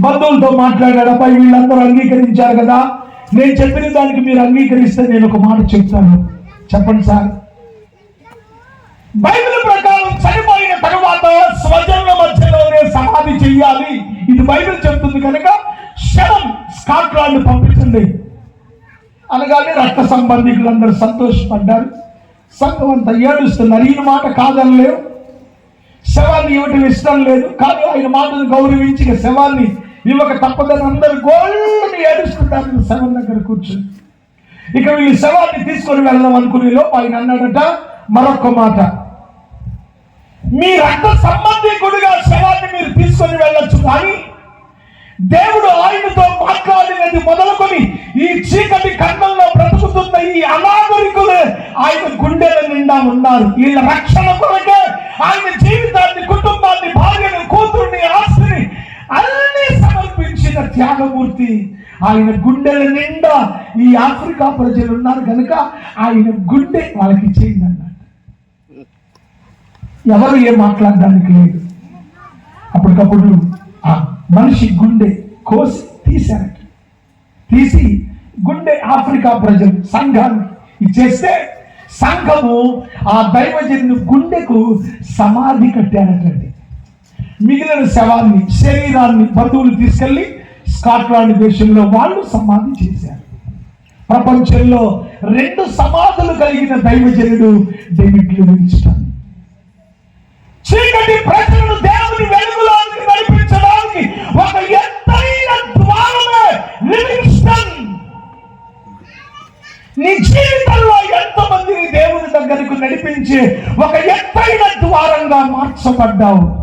బంధువులతో మాట్లాడాడు. అబ్బాయి వీళ్ళందరూ అంగీకరించారు కదా. నేను చెప్పిన దానికి మీరు అంగీకరిస్తే నేను ఒక మాట చెప్తాను. చెప్పండి సార్. బైబిల్ ప్రకారం చనిపోయిన తరువాత స్వజనుల మధ్యలోనే సమాధి చెయ్యాలి. ఇది బైబిల్ చెప్తుంది కనుక శవం స్కాట్లాండ్ పంపించండి. అనగానే రక్త సంబంధికులందరూ సంతోషపడ్డారు. సంఘం అంతా ఏడుస్తున్నారు. ఈయన మాట కాదనలేవు శవాన్ని ఇవ్వటం ఇష్టం లేదు. కానీ ఆయన మాటను గౌరవించి శవాన్ని ఇవ్వక తప్పదని అందరు గోళ్ళని ఏడుస్తుంటారు. శవం దగ్గర కూర్చొని. ఇక వీళ్ళు శవాన్ని తీసుకొని వెళ్దాం అనుకునే లోపు ఆయన అన్నాడట మరొక మాట. మీ రక్త సంబంధికుడిగా శవాన్ని మీరు తీసుకొని వెళ్ళొచ్చు కానీ దేవుడు ఆయనతో మాట్లాడినది మొదలుకొని ఈ చీకటి కన్నంలో బ్రతుకుతున్న ఈ అనాగరికులు ఆయన గుండెల నిండా ఉన్నారు. వీళ్ళ రక్షణ కూడా త్యాగమూర్తి. ఆయన గుండెల నిండా ఈ ఆఫ్రికా ప్రజలు ఉన్నారు కనుక ఆయన గుండె వాళ్ళకి ఇచ్చేయండి అన్నాడు ఎవరు ఏం మాట్లాడడానికి లేదు. అప్పటికప్పుడు ఆ మనిషి గుండె కోసి తీశారట తీసి గుండె ఆఫ్రికా ప్రజలు సంఘాన్ని ఇచ్చేస్తే సంఘము ఆ దైవజను గుండెకు సమాధి కట్టారటండి. మిగిలిన శవాన్ని శరీరాన్ని బంధువులు తీసుకెళ్ళి స్కాట్లాండ్ దేశంలో వాళ్ళు సమాధి చేశారు. ప్రపంచంలో రెండు సమాధులు కలిగిన దైవజనుడు డేవిడ్ లివింగ్స్టన్ చీకటి ప్రజలను దేవుని వెలుగులోకి నడిపించడానికి ఒక ఎత్తైన ద్వారమే లివింగ్స్టన్ నీ జీవితంలో ఎంతమందిని దేవుని దగ్గరకు నడిపించి ఒక ఎత్తైన ద్వారంగా మార్చబడ్డావు?